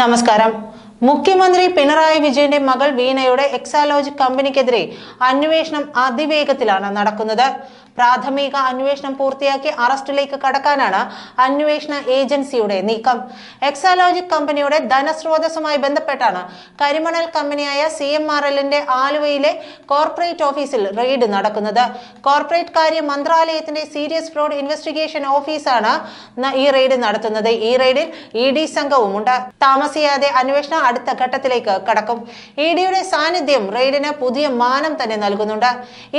നമസ്കാരം. മുഖ്യമന്ത്രി പിണറായി വിജയന്റെ മകൾ വീണയുടെ എക്സാലോജി കമ്പനിക്കെതിരെ അന്വേഷണം അതിവേഗത്തിലാണ് നടക്കുന്നത്. പ്രാഥമിക അന്വേഷണം പൂർത്തിയാക്കി അറസ്റ്റിലേക്ക് കടക്കാനാണ് അന്വേഷണ ഏജൻസിയുടെ നീക്കം. എക്സാലോജിക് കമ്പനിയുടെ ധനസ്രോതസ്സുമായി ബന്ധപ്പെട്ടാണ് കരിമണൽ കമ്പനിയായ സി എം ആർ എല്ലിന്റെ ആലുവയിലെ കോർപ്പറേറ്റ് ഓഫീസിൽ റെയ്ഡ് നടക്കുന്നത്. കോർപ്പറേറ്റ് കാര്യ മന്ത്രാലയത്തിന്റെ സീരിയസ് ഫ്രോഡ് ഇൻവെസ്റ്റിഗേഷൻ ഓഫീസാണ് ഈ റെയ്ഡ് നടത്തുന്നത്. ഈ റെയ്ഡിൽ ഇ ഡി സംഘവുമുണ്ട്. താമസിയാതെ അന്വേഷണം അടുത്ത ഘട്ടത്തിലേക്ക് കടക്കും. ഇ ഡിയുടെ സാന്നിധ്യം റെയ്ഡിന് പുതിയ മാനം തന്നെ നൽകുന്നുണ്ട്.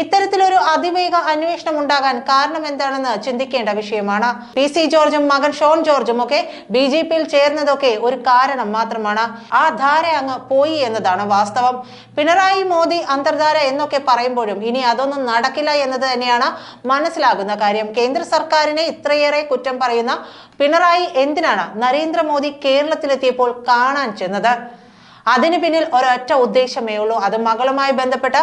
ഇത്തരത്തിലൊരു അതിവേഗ അന്വേഷണം ഉണ്ടാകാൻ കാരണം എന്താണെന്ന് ചിന്തിക്കേണ്ട വിഷയമാണ്. പി സി ജോർജും മകൻ ഷോൺ ജോർജും ഒക്കെ ബി ജെ പിയിൽ ചേർന്നതൊക്കെ ഒരു കാരണം മാത്രമാണ്. ആ ധാര അങ്ങ് പോയി എന്നതാണ് വാസ്തവം. പിണറായി മോദി അന്തർധാര എന്നൊക്കെ പറയുമ്പോഴും ഇനി അതൊന്നും നടക്കില്ല എന്നത് തന്നെയാണ് മനസ്സിലാകുന്ന കാര്യം. കേന്ദ്ര സർക്കാരിനെ ഇത്രയേറെ കുറ്റം പറയുന്ന പിണറായി എന്തിനാണ് നരേന്ദ്രമോദി കേരളത്തിലെത്തിയപ്പോൾ കാണാൻ ചെന്നത്? അതിന് പിന്നിൽ ഒരൊറ്റ ഉദ്ദേശമേ ഉള്ളൂ. അത് മകളുമായി ബന്ധപ്പെട്ട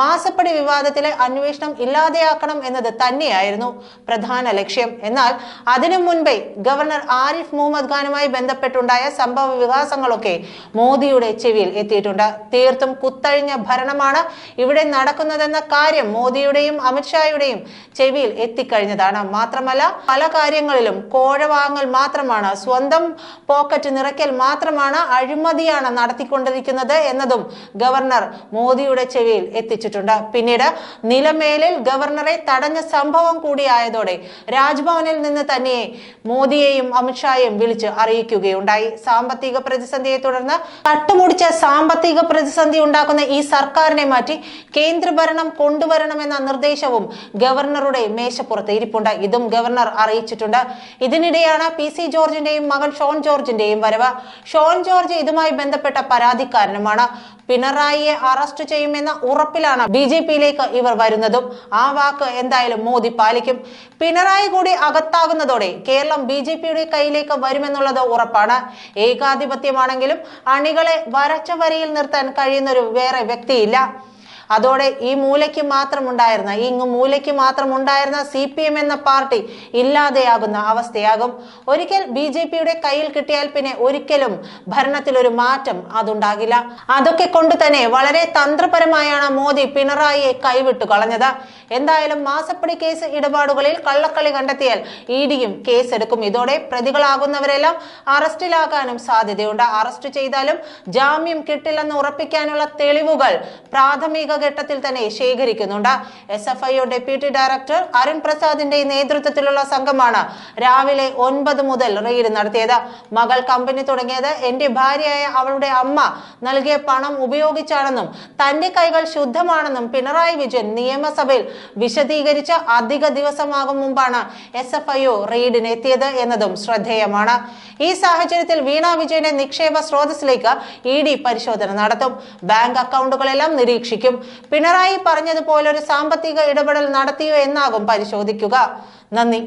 മാസപ്പടി വിവാദത്തിലെ അന്വേഷണം ഇല്ലാതെയാക്കണം എന്നത് തന്നെയായിരുന്നു പ്രധാന ലക്ഷ്യം. എന്നാൽ അതിനു മുൻപേ ഗവർണർ ആരിഫ് മുഹമ്മദ് ഖാനുമായി ബന്ധപ്പെട്ടുണ്ടായ സംഭവ വികാസങ്ങളൊക്കെ മോദിയുടെ ചെവിയിൽ എത്തിയിട്ടുണ്ട്. തീർത്തും കുത്തഴിഞ്ഞ ഭരണമാണ് ഇവിടെ നടക്കുന്നതെന്ന കാര്യം മോദിയുടെയും അമിത്ഷായുടെയും ചെവിയിൽ എത്തിക്കഴിഞ്ഞതാണ്. മാത്രമല്ല പല കാര്യങ്ങളിലും കോഴ വാങ്ങൽ മാത്രമാണ് സ്വന്തം പോക്കറ്റ് നിറയ്ക്കൽ മാത്രമാണ് അഴിമതിയാണ് നടത്തിക്കൊണ്ടിരിക്കുന്നത് എന്നതും ഗവർണർ മോദിയുടെ ചെവിയിൽ എത്തിച്ചിട്ടുണ്ട്. പിന്നീട് നിലമേലിൽ ഗവർണറെ തടഞ്ഞ സംഭവം കൂടിയായതോടെ രാജ്ഭവനിൽ നിന്ന് തന്നെ മോദിയെയും അമിത്ഷായെയും വിളിച്ച് അറിയിക്കുകയുണ്ടായി. സാമ്പത്തിക പ്രതിസന്ധിയെ തുടർന്ന് കട്ടുമുടിച്ച സാമ്പത്തിക പ്രതിസന്ധി ഉണ്ടാക്കുന്ന ഈ സർക്കാരിനെ മാറ്റി കേന്ദ്രഭരണം കൊണ്ടുവരണമെന്ന നിർദ്ദേശവും ഗവർണറുടെ മേശപ്പുറത്ത് ഇരിപ്പുണ്ട്. ഇതും ഗവർണർ അറിയിച്ചിട്ടുണ്ട്. ഇതിനിടെയാണ് പി സി ജോർജിന്റെയും മകൻ ഷോൺ ജോർജിന്റെയും വരവ്. ഷോൺ ജോർജ് ഇതുമായി ബന്ധപ്പെട്ട പരാതിക്കാരനുമാണ്. പിണറായിയെ അറസ്റ്റ് ചെയ്യുമെന്ന ഉറപ്പിലാണ് ബി ജെ പിയിലേക്ക് ഇവർ വരുന്നതും. ആ വാക്ക് എന്തായാലും മോദി പാലിക്കും. പിണറായി കൂടി അകത്താകുന്നതോടെ കേരളം ബി ജെ പിയുടെ കയ്യിലേക്ക് വരുമെന്നുള്ളത് ഉറപ്പാണ്. ഏകാധിപത്യമാണെങ്കിലും അണികളെ വരച്ച വരിയിൽ നിർത്താൻ കഴിയുന്നൊരു വേറെ വ്യക്തിയില്ല. അതോടെ ഈ മൂലയ്ക്ക് മാത്രം ഉണ്ടായിരുന്ന ഈ ഇങ്ങ് മൂലയ്ക്ക് മാത്രം ഉണ്ടായിരുന്ന സി പി എം എന്ന പാർട്ടി ഇല്ലാതെയാകുന്ന അവസ്ഥയാകും. ഒരിക്കൽ ബി ജെ പിയുടെ കയ്യിൽ കിട്ടിയാൽ പിന്നെ ഒരിക്കലും ഭരണത്തിൽ ഒരു മാറ്റം അതുണ്ടാകില്ല. അതൊക്കെ കൊണ്ട് തന്നെ വളരെ തന്ത്രപരമായാണ് മോദി പിണറായിയെ കൈവിട്ടു കളഞ്ഞത്. എന്തായാലും മാസപ്പടി കേസ് ഇടപാടുകളിൽ കള്ളക്കളി കണ്ടെത്തിയാൽ ഇ ഡിയും കേസെടുക്കും. ഇതോടെ പ്രതികളാകുന്നവരെല്ലാം അറസ്റ്റിലാകാനും സാധ്യതയുണ്ട്. അറസ്റ്റ് ചെയ്താലും ജാമ്യം കിട്ടില്ലെന്ന് ഉറപ്പിക്കാനുള്ള തെളിവുകൾ പ്രാഥമിക ഘട്ടത്തിൽ തന്നെ ശേഖരിക്കുന്നുണ്ട്. S F I deputy director Arun പ്രസാദിന്റെ നേതൃത്വത്തിലുള്ള സംഘമാണ് രാവിലെ ഒൻപത് മുതൽ റെയ്ഡ് നടത്തിയത്. മകൾ കമ്പനി തുടങ്ങിയത് എന്റെ ഭാര്യയായ അവളുടെ അമ്മ നൽകിയ പണം ഉപയോഗിച്ചാണെന്നും തന്റെ കൈകൾ ശുദ്ധമാണെന്നും പിണറായി വിജയൻ നിയമസഭയിൽ വിശദീകരിച്ച അധിക ദിവസമാകും മുമ്പാണ് എസ് എഫ് ഐ റെയ്ഡിന് എത്തിയത് എന്നതും ശ്രദ്ധേയമാണ്. ഈ സാഹചര്യത്തിൽ വീണ വിജയന്റെ നിക്ഷേപ സ്രോതസ്സിലേക്ക് ഇ ഡി പരിശോധന നടത്തും. ബാങ്ക് അക്കൗണ്ടുകളെല്ലാം നിരീക്ഷിക്കും. പിണറായി പറഞ്ഞതുപോലൊരു സാമ്പത്തിക ഇടപെടൽ നടത്തിയോ എന്നാകും പരിശോധിക്കുക. നന്ദി.